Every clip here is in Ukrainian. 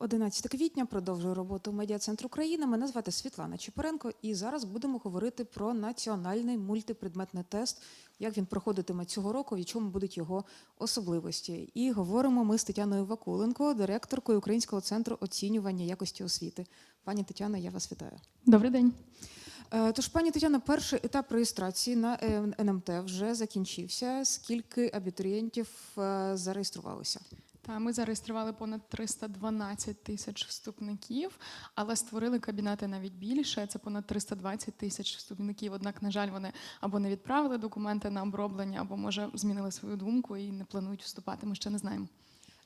11 квітня продовжую роботу медіа центру України. Мене звати Світлана Чепуренко, і зараз будемо говорити про національний мультипредметний тест, як він проходитиме цього року, і чому будуть його особливості. І говоримо ми з Тетяною Вакуленко, директоркою Українського центру оцінювання якості освіти. Пані Тетяна, я вас вітаю. Добрий день. Е, Тож, пані Тетяно, перший етап реєстрації на е, НМТ вже закінчився. Скільки абітурієнтів е, зареєструвалося? Та ми зареєстрували понад 312 тисяч вступників, але створили кабінети навіть більше. Це понад 320 тисяч вступників. Однак, на жаль, вони або не відправили документи на оброблення, або може змінили свою думку і не планують вступати. Ми ще не знаємо.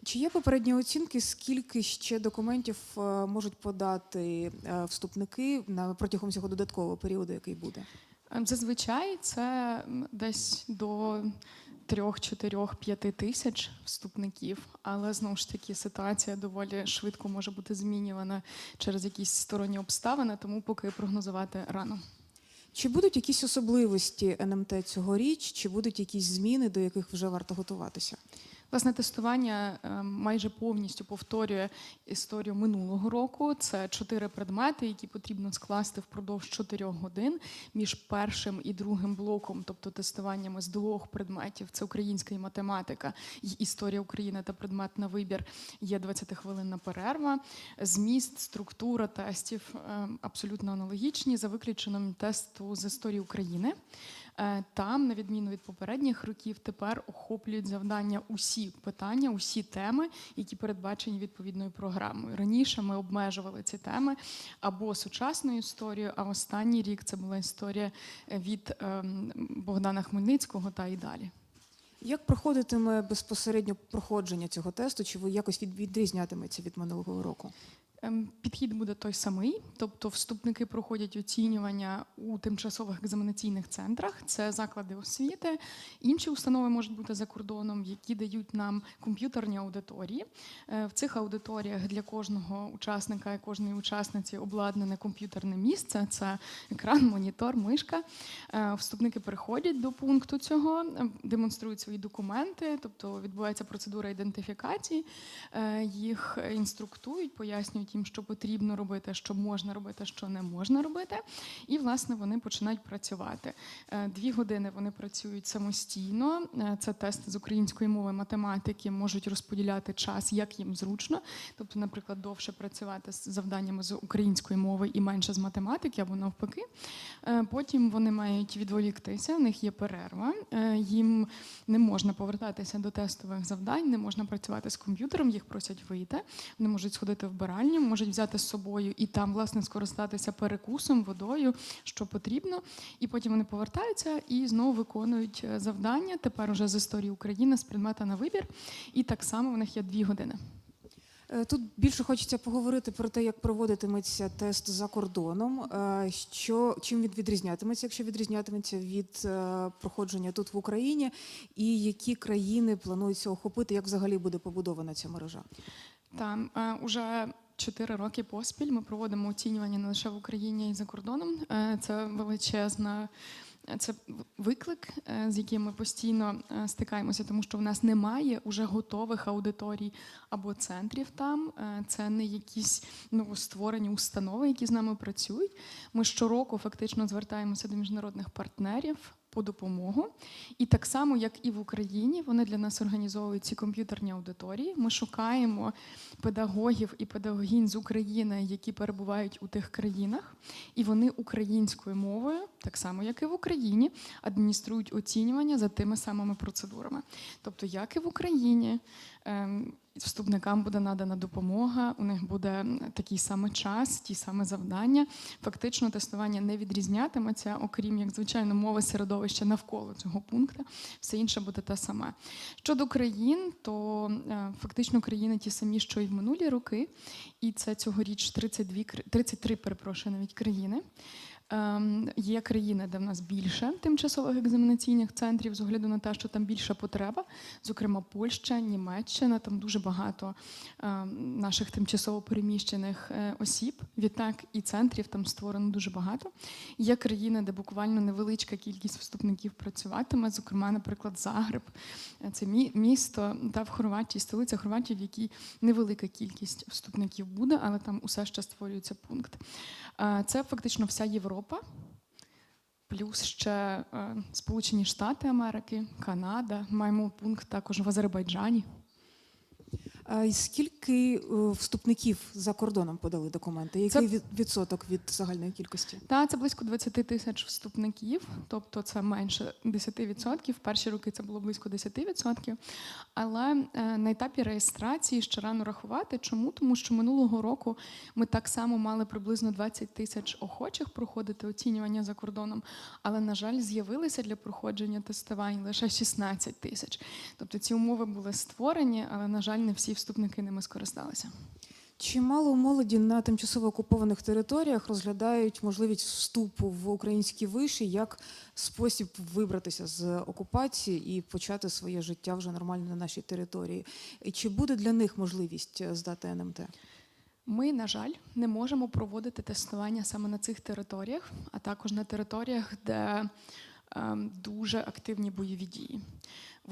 Чи є попередні оцінки, скільки ще документів е, можуть подати е, вступники на протягом цього додаткового періоду, який буде? Ем, Зазвичай це десь до 3, 4, 5 тисяч вступників, але знову ж таки ситуація доволі швидко може бути змінювана через якісь сторонні обставини, тому поки прогнозувати рано. Чи будуть якісь особливості НМТ цьогоріч, чи будуть якісь зміни, до яких вже варто готуватися? Власне, тестування е, майже повністю повторює історію минулого року. Це чотири предмети, які потрібно скласти впродовж чотирьох годин між першим і другим блоком, тобто тестуваннями з двох предметів: це українська і математика, і історія України та предмет на вибір. Є 20-хвилинна перерва. Зміст, структура тестів е, абсолютно аналогічні за виключенням тесту з історії України. Е, Там, на відміну від попередніх років, тепер охоплюють завдання усі питання, усі теми, які передбачені відповідною програмою. Раніше ми обмежували ці теми або сучасною історією, а останній рік це була історія е, від ем, Богдана Хмельницького та і далі. Як проходитиме безпосередньо проходження цього тесту? Чи ви якось відрізнятиметься від минулого року? Ем, Підхід буде той самий, тобто вступники проходять оцінювання у тимчасових екзаменаційних центрах. Це заклади освіти. Інші установи можуть бути за кордоном, які дають нам комп'ютерні аудиторії. Е, В цих аудиторіях для кожного учасника і кожної учасниці обладнане комп'ютерне місце. Це екран, монітор, мишка. Е, Вступники приходять до пункту цього, е, демонструють свої документи, тобто відбувається процедура ідентифікації. Е, Їх інструктують, пояснюють їм, що потрібно робити, що можна робити, що не можна робити. І, власне, вони починають працювати. Е, Дві години вони працюють самостійно. Е, Це тест з української мови математики, можуть розподіляти час, як їм зручно. Тобто, наприклад, довше працювати з завданнями з української мови і менше з математики, або навпаки. Е, Потім вони мають відволіктися, в них є перерва. Їм не можна повертатися до тестових завдань, не можна працювати з комп'ютером, їх просять вийти. Вони можуть сходити в баральню, можуть взяти з собою і там, власне, скористатися перекусом, водою, що потрібно. І потім вони повертаються і знову виконують е, завдання. Тепер уже з історії України з предмета на вибір. І так само в них є дві години. Е, Тут більше хочеться поговорити про те, як проводитиметься тест за кордоном, е, що чим він відрізнятиметься, якщо відрізнятиметься від проходження тут в Україні, і які країни планується охопити, як взагалі буде побудована ця мережа. Там уже чотири роки поспіль ми проводимо оцінювання не лише в Україні і за кордоном. Е, Це величезна. Це виклик, е, з яким ми постійно е, стикаємося, тому що в нас немає уже готових аудиторій або центрів там. Це не якісь новостворені установи, які з нами працюють. Ми щороку фактично звертаємося до міжнародних партнерів по допомогу. І так само, як і в Україні, вони для нас організовують ці комп'ютерні аудиторії. Ми шукаємо педагогів і педагогінь з України, які перебувають у тих країнах, і вони українською мовою, так само як і в Україні, адмініструють оцінювання за тими самими процедурами. Тобто, як і в Україні. Ем, Вступникам буде надана допомога, у них буде такий самий час, ті самі завдання. Фактично, тестування не відрізнятиметься, окрім як звичайно мови середовища навколо цього пункту. Все інше буде те саме. Щодо країн, то е, фактично країни ті самі, що і в минулі роки, і це цьогоріч 32, кр- 33, перепрошую, навіть країни. Ем, Є країни, де в нас більше тимчасових екзаменаційних центрів з огляду на те, що там більша потреба, зокрема Польща, Німеччина, там дуже багато ем, наших тимчасово переміщених е, осіб. Відтак і центрів там створено дуже багато. Є країни, де буквально невеличка кількість вступників працюватиме, зокрема, наприклад, Загреб. Е, Це мі- місто та в Хорватії, столиця Хорватії, в якій невелика кількість вступників буде, але там усе ще створюється пункт. Е, Це фактично вся Європа, плюс ще е, Сполучені Штати Америки, Канада. Маємо пункт також в Азербайджані. А скільки е, вступників за кордоном подали документи? Який від- відсоток від загальної кількості? Та це близько 20 тисяч вступників, тобто це менше 10%. В перші роки це було близько 10%. Але е, на етапі реєстрації ще рано рахувати. Чому? Тому що минулого року ми так само мали приблизно 20 тисяч охочих проходити оцінювання за кордоном. Але, на жаль, з'явилися для проходження тестувань лише 16 тисяч. Тобто ці умови були створені, але, на жаль, не всі вступники ними скористалися. Чимало молоді на тимчасово окупованих територіях розглядають можливість вступу в українські виші як спосіб вибратися з окупації і почати своє життя вже нормально на нашій території. Чи буде для них можливість е, здати НМТ? Ми, на жаль, не можемо проводити тестування саме на цих територіях, а також на територіях, де ем, дуже активні бойові дії.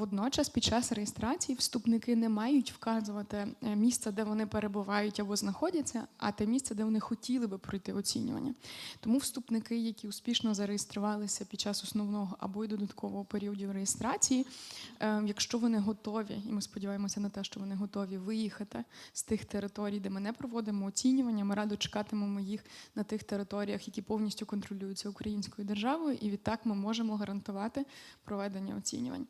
Водночас, під час реєстрації вступники не мають вказувати е, місце, де вони перебувають або знаходяться, а те місце, де вони хотіли би пройти оцінювання. Тому вступники, які успішно зареєструвалися під час основного або й додаткового періоду реєстрації, е, якщо вони готові, і ми сподіваємося на те, що вони готові виїхати з тих територій, де ми не проводимо оцінювання, ми радо чекатимемо їх на тих територіях, які повністю контролюються українською державою, і відтак ми можемо гарантувати проведення оцінювань.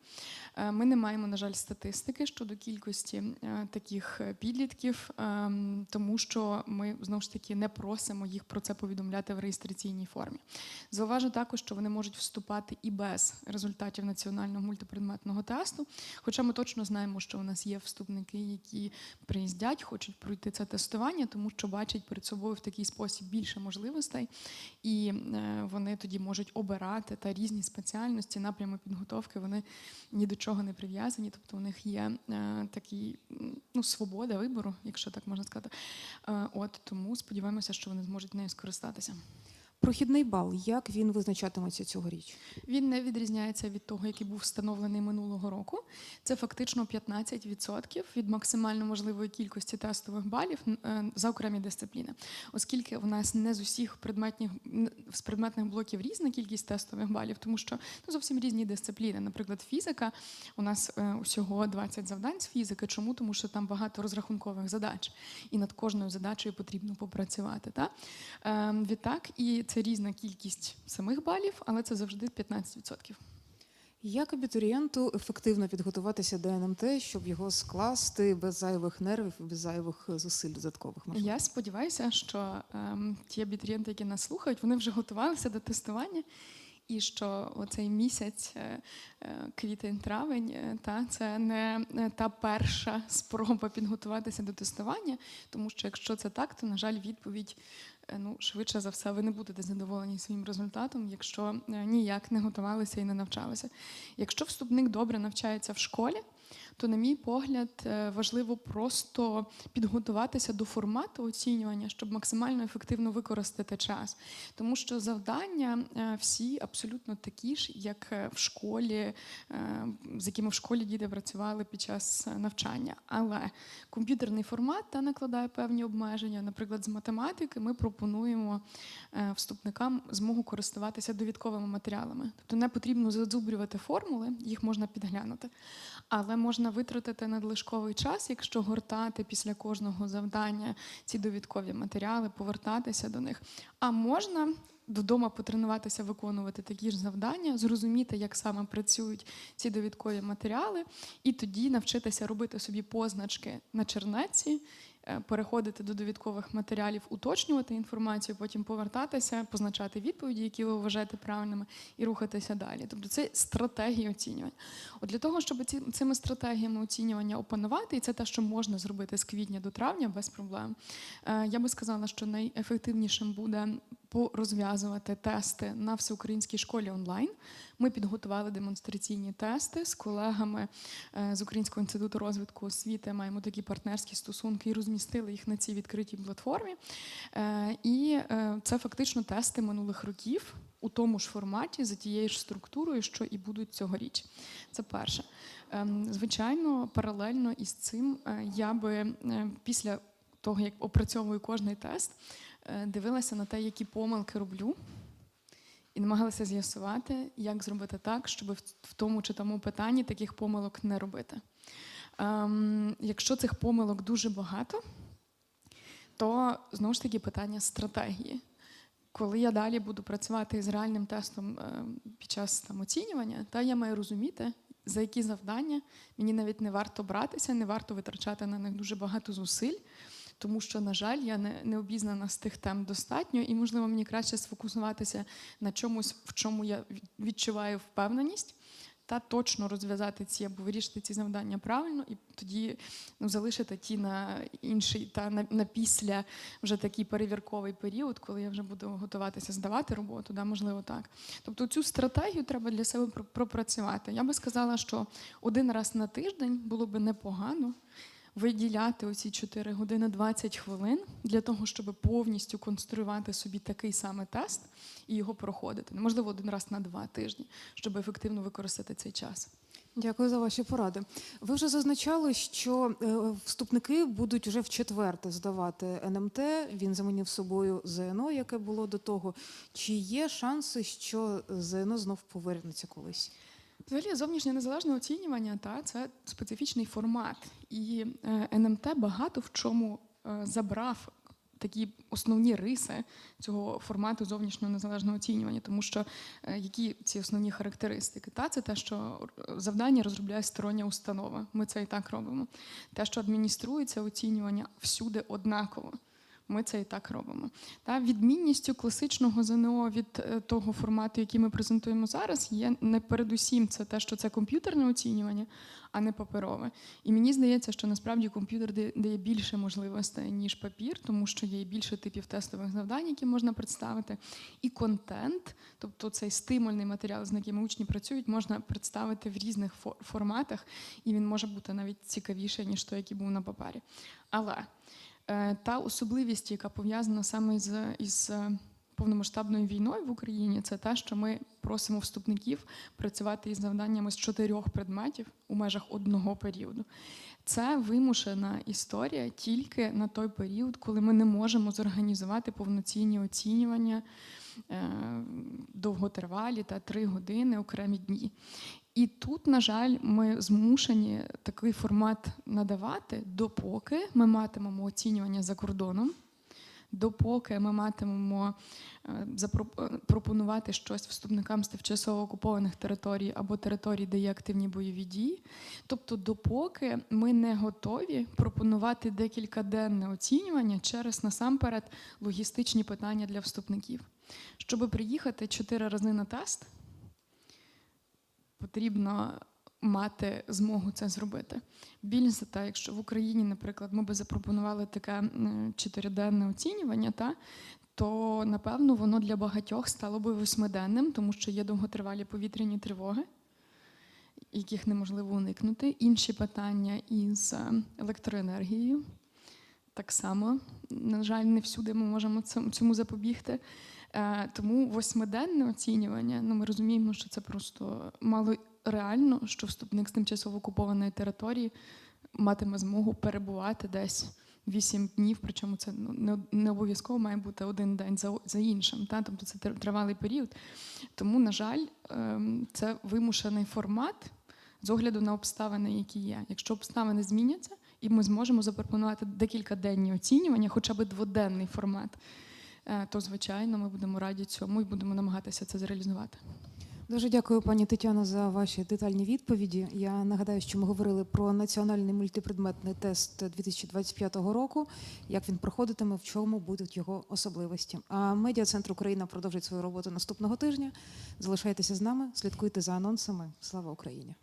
Е, Ми не маємо, на жаль, статистики щодо кількості е, таких е, підлітків, ем, тому що ми знову ж таки не просимо їх про це повідомляти в реєстраційній формі. Зауважу також, що вони можуть вступати і без результатів національного мультипредметного тесту. Хоча ми точно знаємо, що у нас є вступники, які приїздять, хочуть пройти це тестування, тому що бачать перед собою в такий спосіб більше можливостей, і вони тоді можуть обирати та різні спеціальності, напрями підготовки. Вони ні до чого не прив'язані, тобто у них є е, такі ну, свобода вибору, якщо так можна сказати. Е, от тому сподіваємося, що вони зможуть нею скористатися. Прохідний бал, як він визначатиметься цьогоріч? Він не відрізняється від того, який був встановлений минулого року. Це фактично 15% від максимально можливої кількості тестових балів е, за окремі дисципліни, оскільки у нас не з усіх предметних з предметних блоків різна кількість тестових балів, тому що ну, зовсім різні дисципліни. Наприклад, фізика у нас е, усього 20 завдань з фізики. Чому? Тому що там багато розрахункових задач, і над кожною задачею потрібно попрацювати. Та? Е, відтак, і це різна кількість самих балів, але це завжди 15%. Як абітурієнту ефективно підготуватися до НМТ, щоб його скласти без зайвих нервів і без зайвих зусиль додаткових? можливо? Я сподіваюся, що ем, ті абітурієнти, які нас слухають, вони вже готувалися до тестування. І що оцей місяць, е, е, квітень-травень, е, та це не е, та перша спроба підготуватися до тестування, тому що якщо це так, то на жаль, відповідь е, ну швидше за все, ви не будете задоволені своїм результатом, якщо е, ніяк не готувалися і не навчалися. Якщо вступник добре навчається в школі, то, на мій погляд, е, важливо просто підготуватися до формату оцінювання, щоб максимально ефективно використати час. Тому що завдання е, всі абсолютно такі ж, як е, в школі, з якими в школі діти працювали під час навчання. Але комп'ютерний формат та накладає певні обмеження. Наприклад, з математики ми пропонуємо вступникам змогу користуватися довідковими матеріалами. Тобто не потрібно зазубрювати формули, їх можна підглянути. Але можна витратити надлишковий час, якщо гортати після кожного завдання ці довідкові матеріали, повертатися до них. А можна додому потренуватися виконувати такі ж завдання, зрозуміти, як саме працюють ці довідкові матеріали, і тоді навчитися робити собі позначки на чернеці. Е, Переходити до довідкових матеріалів, уточнювати інформацію, потім повертатися, позначати відповіді, які ви вважаєте правильними, і рухатися далі. Тобто це стратегії оцінювання. От для того, щоб ці, цими стратегіями оцінювання опанувати, і це те, що можна зробити з квітня до травня без проблем. е, Я би сказала, що найефективнішим буде порозв'язувати тести на всеукраїнській школі онлайн. Ми підготували демонстраційні тести з колегами е, з Українського інституту розвитку освіти. Маємо такі партнерські стосунки і розмістили їх на цій відкритій платформі. Е, І е, це фактично тести минулих років у тому ж форматі за тією ж структурою, що і будуть цьогоріч. Це перше. Ем, Звичайно, паралельно із цим я би після того, як опрацьовую кожний тест, дивилася на те, які помилки роблю, і намагалася з'ясувати, як зробити так, щоб в в тому чи тому питанні таких помилок не робити. Ем, Якщо цих помилок дуже багато, то знову ж таки питання стратегії. Коли я далі буду працювати з реальним тестом е, під час там, оцінювання, та я маю розуміти, за які завдання мені навіть не варто братися, не варто витрачати на них дуже багато зусиль, тому що, на жаль, я не, не обізнана з тих тем достатньо, і, можливо, мені краще сфокусуватися на чомусь, в чому я відчуваю впевненість, та точно розв'язати ці або вирішити ці завдання правильно, і тоді ну, залишити ті на інший та на, на після вже такий перевірковий період, коли я вже буду готуватися здавати роботу, да, можливо, так. Тобто цю стратегію треба для себе пропрацювати. Я би сказала, що один раз на тиждень було би непогано виділяти оці 4 години 20 хвилин для того, щоб повністю конструювати собі такий самий тест і його проходити. Ну, Можливо, один раз на два тижні, щоб ефективно використати цей час. Дякую за ваші поради. Ви вже зазначали, що е, вступники будуть вже в четверте здавати НМТ. Він замінив собою ЗНО, яке було до того. Чи є шанси, що ЗНО знов повернеться колись? Взагалі, зовнішнє незалежне оцінювання та це специфічний формат, і е, НМТ багато в чому е, забрав такі основні риси цього формату зовнішнього незалежного оцінювання, тому що е, які ці основні характеристики? Та це те, що завдання розробляє стороння установа. Ми це і так робимо. Те, що адмініструється оцінювання всюди однаково. Ми це і так робимо. Та відмінністю класичного ЗНО від е, того формату, який ми презентуємо зараз, є не передусім це те, що це комп'ютерне оцінювання, а не паперове. І мені здається, що насправді комп'ютер дає- більше можливостей, ніж папір, тому що є більше типів тестових завдань, які можна представити. І контент, тобто цей стимульний матеріал, з яким учні працюють, можна представити в різних форматах, і він може бути навіть цікавіший, ніж той, який був на папері. Але Та особливість, яка пов'язана саме з із е, повномасштабною війною в Україні, це те, що ми просимо вступників працювати із завданнями з чотирьох предметів у межах одного періоду. Це вимушена історія тільки на той період, коли ми не можемо зорганізувати повноцінні оцінювання е, довготривалі та три години окремі дні. І тут, на жаль, ми змушені такий формат надавати, допоки ми матимемо оцінювання за кордоном, допоки ми матимемо е, е, пропонувати щось вступникам з тимчасово окупованих територій або територій, де є активні бойові дії. Тобто, допоки ми не готові пропонувати декількаденне оцінювання через насамперед логістичні питання для вступників. Щоб приїхати чотири рази на тест, потрібно мати змогу це зробити. Більш за те, якщо в Україні, наприклад, ми би запропонували таке чотириденне оцінювання, та, то напевно воно для багатьох стало би восьмиденним, тому що є довготривалі повітряні тривоги, яких неможливо уникнути. Інші питання із е, електроенергією. Так само, на жаль, не всюди ми можемо цьому запобігти. Е, Тому восьмиденне оцінювання, ну ми розуміємо, що це просто мало реально, що вступник з тимчасово окупованої території матиме змогу перебувати десь вісім днів, причому це ну, не, обов'язково має бути один день за, за іншим. Та? Тобто це тривалий період. Тому, на жаль, ем, це вимушений формат з огляду на обставини, які є. Якщо обставини зміняться, і ми зможемо запропонувати декілька денні оцінювання, хоча б дводенний формат, то звичайно ми будемо раді цьому і будемо намагатися це зреалізувати. Дуже дякую, пані Тетяно, за ваші детальні відповіді. Я нагадаю, що ми говорили про національний мультипредметний тест 2025 року. Як він проходитиме, в чому будуть його особливості. А медіа центр Україна продовжить свою роботу наступного тижня. Залишайтеся з нами, слідкуйте за анонсами. Слава Україні!